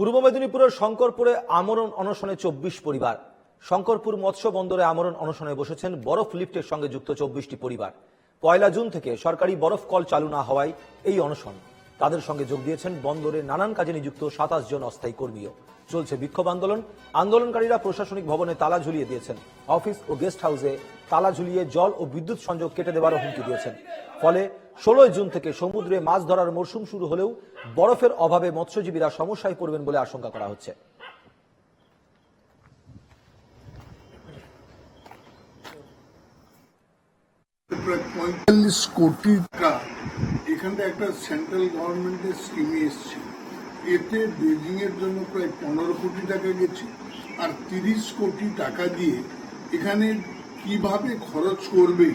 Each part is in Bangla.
পূর্ব মেদিনীপুরের শঙ্করপুরে আমরণ অনশনে চব্বিশ পরিবার। শঙ্করপুর মৎস্য বন্দরে আমরণ অনশনে বসেছেন বরফ লিফটের সঙ্গে যুক্ত চব্বিশটি পরিবার। পয়লা জুন থেকে সরকারি বরফ কল চালু না হওয়ায় এই অনশন। তাদের সঙ্গে যোগ দিয়েছেন বন্দরে নানান কাজে নিযুক্ত সাতাশ জন অস্থায়ী কর্মীও। চলছে বিক্ষোভ আন্দোলন। আন্দোলনকারীরা প্রশাসনিক ভবনে তালা ঝুলিয়ে দিয়েছেন। অফিস ও গেস্ট হাউসে তালা ঝুলিয়ে জল ও বিদ্যুৎ সংযোগ কেটে দেওয়ারও হুমকি দিয়েছেন। ফলে ষোলোই জুন থেকে সমুদ্রে মাছ ধরার মরশুম শুরু হলেও বরফের অভাবে মৎস্যজীবীরা সমস্যায় পড়বেন বলে আশঙ্কা করা হচ্ছে। প্রায় পঁয়তাল্লিশ কোটি টাকা এখানটা একটা সেন্ট্রাল গভর্নমেন্টের স্কিমে এসছে। এতে এর জন্য প্রায় পনেরো কোটি টাকা গেছে আর তিরিশ কোটি টাকা দিয়ে এখানে কীভাবে খরচ করবে,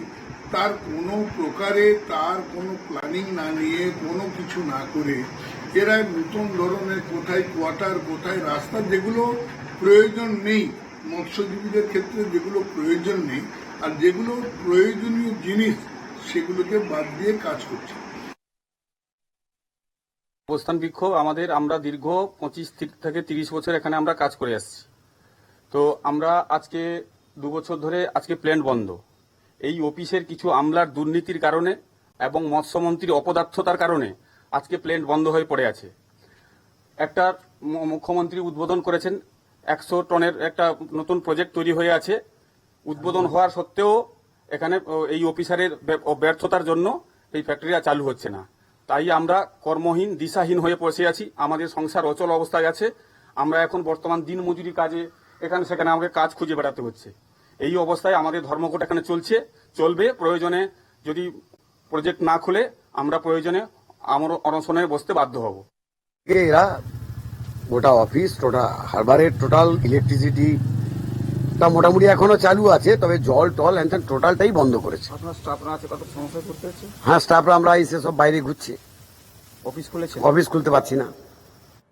তার কোনো প্রকারে তার কোনো প্ল্যানিং না নিয়ে, কোনো কিছু না করে এরা নতুন ধরনের কোথায় কোয়ার্টার কোথায় রাস্তা যেগুলো প্রয়োজন নেই, মৎস্যজীবীদের ক্ষেত্রে যেগুলো প্রয়োজন নেই, আর যেগুলো প্রয়োজনীয় জিনিস সেগুলোকে বাদ দিয়ে কাজ করছে। অবস্থান বিক্ষোভ আমাদের, আমরা দীর্ঘ পঁচিশ থেকে তিরিশ বছর এখানে আমরা কাজ করে আসছি। তো আমরা আজকে দু বছর ধরে আজকে প্ল্যান্ট বন্ধ। এই অফিসের কিছু আমলার দুর্নীতির কারণে এবং মৎস্যমন্ত্রীর অপদার্থতার কারণে আজকে প্ল্যান্ট বন্ধ হয়ে পড়ে আছে। একটা মুখ্যমন্ত্রী উদ্বোধন করেছেন, একশো টনের একটা নতুন প্রজেক্ট তৈরি হয়ে আছে। উদ্বোধন হওয়ার সত্ত্বেও এখানে এই অফিসারের ব্যর্থতার জন্য এই ফ্যাক্টরিটা চালু হচ্ছে না। তাই আমরা কর্মহীন, দিশাহীন হয়ে বসে আছি। আমাদের সংসার অচল অবস্থায় আছে। আমরা এখন বর্তমান দিন মজুরি কাজে, এখানে সেখানে আমাকে কাজ খুঁজে বেড়াতে হচ্ছে। এই অবস্থায় আমাদের ধর্মঘট এখানে চলছে, চলবে। প্রয়োজনে যদি প্রজেক্ট না খুলে, আমরা প্রয়োজনে আমার অনশনে বসতে বাধ্য হব। এরা গোটা অফিস টোটা হারবারের টোটাল ইলেকট্রিসিটি তা মোটামুটি এখনও চালু আছে তবে জল টল হ্যান টোটালটাই বন্ধ করেছে। হ্যাঁ স্টাফরা আমরা এসে সব বাইরে ঘুরছি। অফিস খুলেছে? অফিস খুলতে পারছি না।